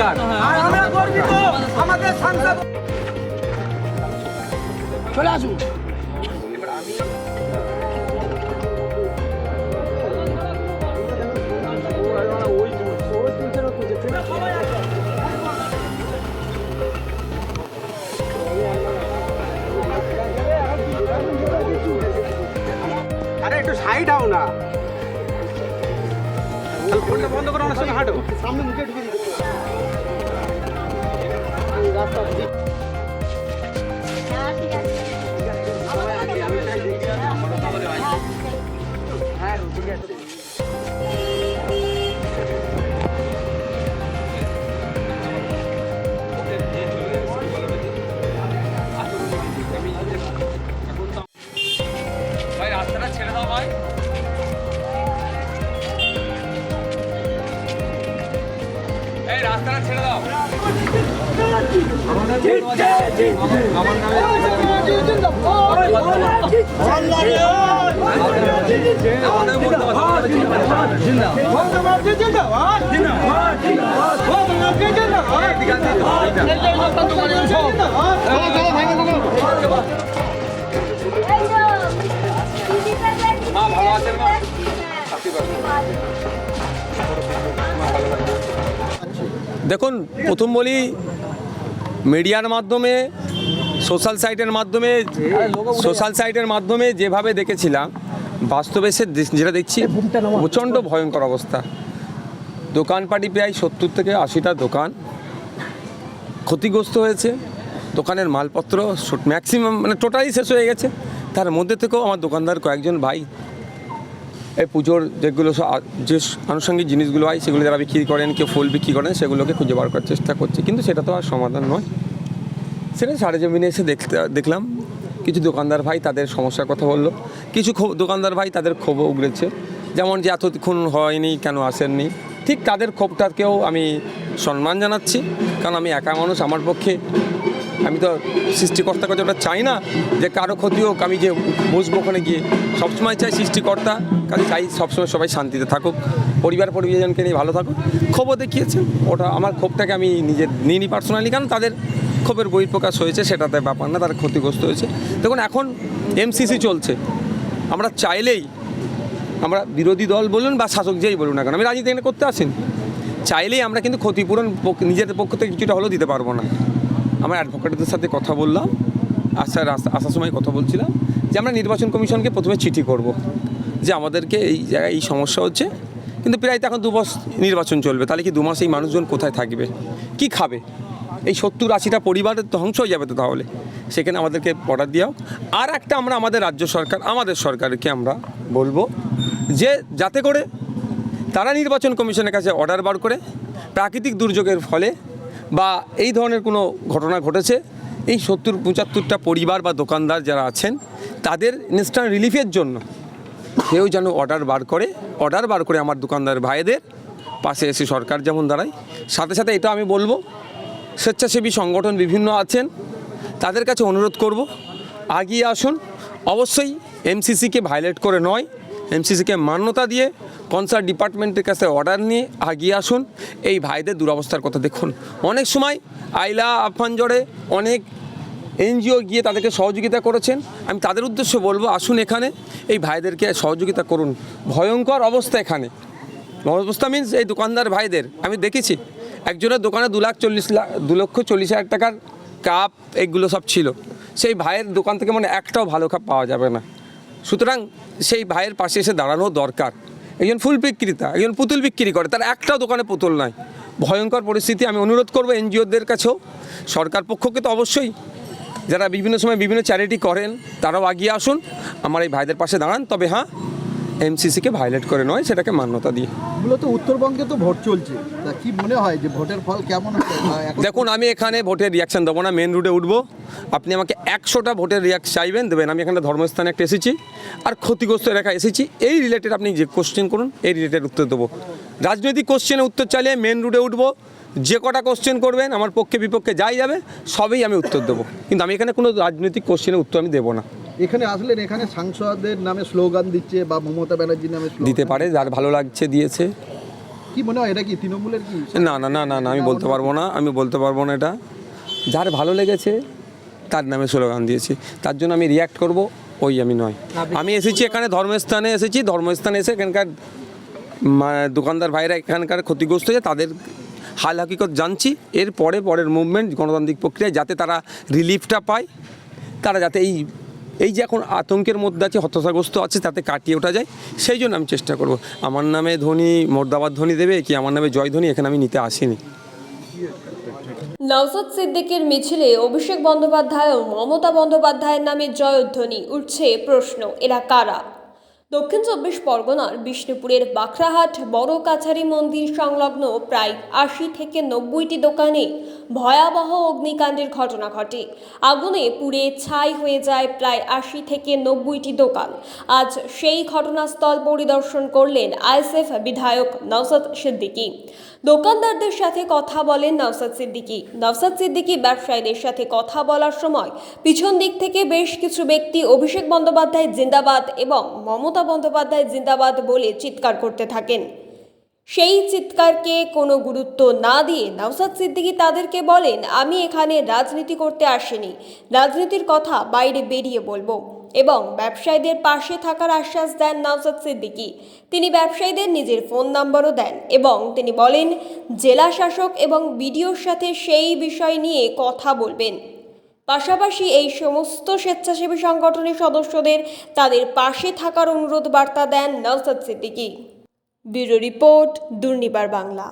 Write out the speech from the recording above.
দরকার। আর আমরা গর্বিত আমাদের সাংসদ চলে আসুন। আরে একটু সাইড হও না। ফোনটা বন্ধ করে আমার সঙ্গে হাঁটো সামনে মুখে ঢুকে মা ভালো আছেন মা? দেখুন, প্রথম বলি মিডিয়ার মাধ্যমে সোশ্যাল সাইটের মাধ্যমে সোশ্যাল সাইটের মাধ্যমে যেভাবে দেখেছিলাম, বাস্তবে সে যেটা দেখছি, প্রচণ্ড ভয়ঙ্কর অবস্থা। দোকানপাটি প্রায় সত্তর থেকে আশিটা দোকান ক্ষতিগ্রস্ত হয়েছে। দোকানের মালপত্র ম্যাক্সিমাম মানে টোটালি শেষ হয়ে গেছে। তার মধ্যে থেকেও আমার দোকানদার কয়েকজন ভাই এই পুজোর যেগুলো যে আনুষঙ্গিক জিনিসগুলো হয়, সেগুলো যারা বিক্রি করেন, কেউ ফুল বিক্রি করেন, সেগুলোকে খুঁজে বার করার চেষ্টা করছে। কিন্তু সেটা তো আর সমাধান নয়। সেটা সাড়ে জমিনে এসে দেখতে, দেখলাম। কিছু দোকানদার ভাই তাদের সমস্যার কথা বলল। কিছু ক্ষোভ- দোকানদার ভাই তাদের ক্ষোভও উগড়েছে যেমন যে এতক্ষণ হয়নি, কেন আসেননি? ঠিক তাদের ক্ষোভটাকেও আমি সম্মান জানাচ্ছি। কারণ আমি একা মানুষ, আমার পক্ষে আমি তো সৃষ্টিকর্তার কাছে ওটা চাই না যে কারও ক্ষতি হোক, আমি যে বসবো ওখানে গিয়ে। সবসময় চাই সৃষ্টিকর্তা, কাজে চাই সবসময় সবাই শান্তিতে থাকুক, পরিবার পরিজনকে নিয়ে ভালো থাকুক। ক্ষোভও দেখিয়েছেন ওটা আমার ক্ষোভটাকে আমি নিজের নিইনি পার্সোনালি কারণ তাদের ক্ষোভের বহিঃপ্রকাশ হয়েছে, সেটাতে ব্যাপার না, তারা ক্ষতিগ্রস্ত হয়েছে। দেখুন, এখন এমসিসি চলছে। আমরা চাইলেই, আমরা বিরোধী দল বলুন বা শাসক যেই বলুন না কেন, আমি রাজনীতি করতে আসেন। চাইলেই আমরা কিন্তু ক্ষতিপূরণ নিজেদের পক্ষ থেকে কিছুটা হলেও দিতে পারব না। আমরা অ্যাডভোকেটদের সাথে কথা বললাম, আসার আস- আসার সময় কথা বলছিলাম যে আমরা নির্বাচন কমিশনকে প্রথমে চিঠি করব যে আমাদেরকে এই জায়গায় এই সমস্যা হচ্ছে, কিন্তু প্রায় তো এখন দু মাস নির্বাচন চলবে, তাহলে কি দু মাস এই মানুষজন কোথায় থাকবে? কি খাবে? এই সত্তর আশিটা পরিবারের ধ্বংস হয়ে যাবে তো তাহলে? সেখানে আমাদেরকে অর্ডার দেওয়া হোক আর একটা আমরা আমাদের রাজ্য সরকার, আমাদের সরকারকে আমরা বলব যে যাতে করে তারা নির্বাচন কমিশনের কাছে অর্ডার বার করে, প্রাকৃতিক দুর্যোগের ফলে বা এই ধরনের কোনো ঘটনা ঘটেছে? এই সত্তর, পঁচাত্তরটা পরিবার বা দোকানদার যারা আছেন, তাদের ইনস্ট্যান্ট রিলিফের জন্য কেউ যেন অর্ডার বার করে অর্ডার বার করে আমার দোকানদার ভাইদের পাশে এসে সরকার যেমন দাঁড়ায়। সাথে সাথে এটা আমি বলব, স্বেচ্ছাসেবী সংগঠন বিভিন্ন আছেন, তাদের কাছে অনুরোধ করব, আগিয়ে আসুন। অবশ্যই এমসিসিকে ভায়োলেট করে নয় এমসিসিকে মান্যতা দিয়ে কনসার্ট ডিপার্টমেন্টের কাছে অর্ডার নিয়ে আগিয়ে আসুন। এই ভাইদের দুরবস্থার কথা দেখুন। অনেক সময় আইলা আফান জড়ে অনেক এনজিও গিয়ে তাদেরকে সহযোগিতা করেছেন। আমি তাদের উদ্দেশ্য বলব, আসুন এখানে। এই ভাইদেরকে সহযোগিতা করুন। ভয়ঙ্কর অবস্থা এখানে। অবস্থা মিনস এই দোকানদার ভাইদের। আমি দেখেছি, একজনের দোকানে দু লাখ চল্লিশ লাখ দু লক্ষ চল্লিশ হাজার টাকার কাপ, এগুলো সব ছিল। সেই ভাইয়ের দোকান থেকে মানে একটাও ভালো কাপ পাওয়া যাবে না। সুতরাং সেই ভাইয়ের পাশে এসে দাঁড়ানো দরকার। একজন ফুল বিক্রেতা, একজন পুতুল বিক্রি করে, তার একটাও দোকানে পুতুল নাই। ভয়ঙ্কর পরিস্থিতি, আমি অনুরোধ করব এনজিওদের কাছেও। সরকার পক্ষকে তো অবশ্যই যারা বিভিন্ন সময় বিভিন্ন চ্যারিটি করেন, তারাও আগিয়ে আসুন। আমার এই ভাইদের পাশে দাঁড়ান। তবে হ্যাঁ এমসিসিকে ভায়োলেট করে নয় সেটাকে মান্যতা দিয়ে। মূলত উত্তরবঙ্গে তো ভোট চলছে। তা কি মনে হয় যে ভোটের ফল কেমন হবে? দেখুন আমি এখানে ভোটের রিয়াকশান দেবো না মেন রুটে উঠবো। আপনি আমাকে একশোটা ভোটের রিয়াক্ট চাইবেন দেবেন। আমি এখানে ধর্মস্থানে একটা এসেছি আর ক্ষতিগ্রস্ত এলাকা এসেছি। এই রিলেটেড আপনি যে কোশ্চেন করুন এই রিলেটেড উত্তর দেবো। রাজনৈতিক কোশ্চেনে উত্তর চাইলে মেন রুটে উঠবো। যে কটা কোশ্চেন করবেন আমার পক্ষে বিপক্ষে যাই যাবে সবই আমি উত্তর দেবো। কিন্তু আমি এখানে কোনো রাজনৈতিক কোশ্চেনের উত্তর আমি দেবো না। এখানে আসলেন এখানে সাংসদদের নামে স্লোগান দিচ্ছে বা মমতা ব্যানার্জির নামে দিতে পারে যার ভালো লাগছে দিয়েছে। কি মনে হয় এটা কি তৃণমূলের কি? না না না না না আমি বলতে পারব না আমি বলতে পারব না এটা। যার ভালো লেগেছে তার নামে স্লোগান দিয়েছি। তার জন্য আমি রিয়াক্ট করব ওই আমি নয়। আমি এসেছি এখানে ধর্মস্থানে এসেছি ধর্মস্থানে এসে এখানকার দোকানদার ভাইরা এখানকার ক্ষতিগ্রস্ত হয়েছে তাদের হাল হাকিকত জানছি। এর পরে পরের মুভমেন্ট গণতান্ত্রিক প্রক্রিয়ায় যাতে তারা রিলিফটা পায় তারা যাতে এই এই যে এখন আতঙ্কের মধ্যে আছে, হতাশাগ্রস্ত আছে, তাতে কাটিয়ে ওঠা যায়, সেই জন্য আমি চেষ্টা করব। আমার নামে ধ্বনি মোর্দাবাদ ধ্বনি দেবে কি? আমার নামে জয় ধ্বনি এখানে আমি নিতে আসিনি। নওসাদ সিদ্দিকের মিছিলে অভিষেক বন্দ্যোপাধ্যায় ও মমতা বন্দ্যোপাধ্যায়ের নামে জয়ধ্বনি উঠছে প্রশ্ন, এরা কারা? দক্ষিণ চব্বিশ পরগনার বিষ্ণুপুরের বাখরাহাট বড় কাছারি মন্দির সংলগ্ন প্রায় আশি থেকে নব্বইটি দোকানে ভয়াবহ অগ্নিকাণ্ডের ঘটনা ঘটে। আগুনে পুড়ে ছাই হয়ে যায় প্রায় আশি থেকে নব্বইটি দোকান। আজ সেই ঘটনাস্থল পরিদর্শন করলেন আইএসএফ বিধায়ক নওসাদ সিদ্দিকী। দোকানদারদের সাথে কথা বলেন নওসাদ সিদ্দিকী। নওসাদ সিদ্দিকী ব্যবসায়ীদের সাথে কথা বলার সময় পিছন দিক থেকে বেশ কিছু ব্যক্তি অভিষেক বন্দ্যোপাধ্যায়, জিন্দাবাদ এবং মমতা বন্দ্যোপাধ্যায় জিন্দাবাদ বলে চিৎকার করতে থাকেন। সেই চিৎকারকে কোনো গুরুত্ব না দিয়ে নওসাদ সিদ্দিকী তাদেরকে বলেন, আমি এখানে রাজনীতি করতে আসিনি। রাজনীতির কথা বাইরে বেরিয়ে বলব। এবং ব্যবসায়ীদের পাশে থাকার আশ্বাস দেন নওসাদ সিদ্দিকী। তিনি ব্যবসায়ীদের নিজের ফোন নম্বরও দেন এবং তিনি বলেন, জেলা শাসক এবং বিডিওর সাথে সেই বিষয় নিয়ে কথা বলবেন। পাশাপাশি এই সমস্ত স্বেচ্ছাসেবী সংগঠনের সদস্যদের তাদের পাশে থাকার অনুরোধ বার্তা দেন Naushad Siddiqui. Bureau report Durnibar Bangla.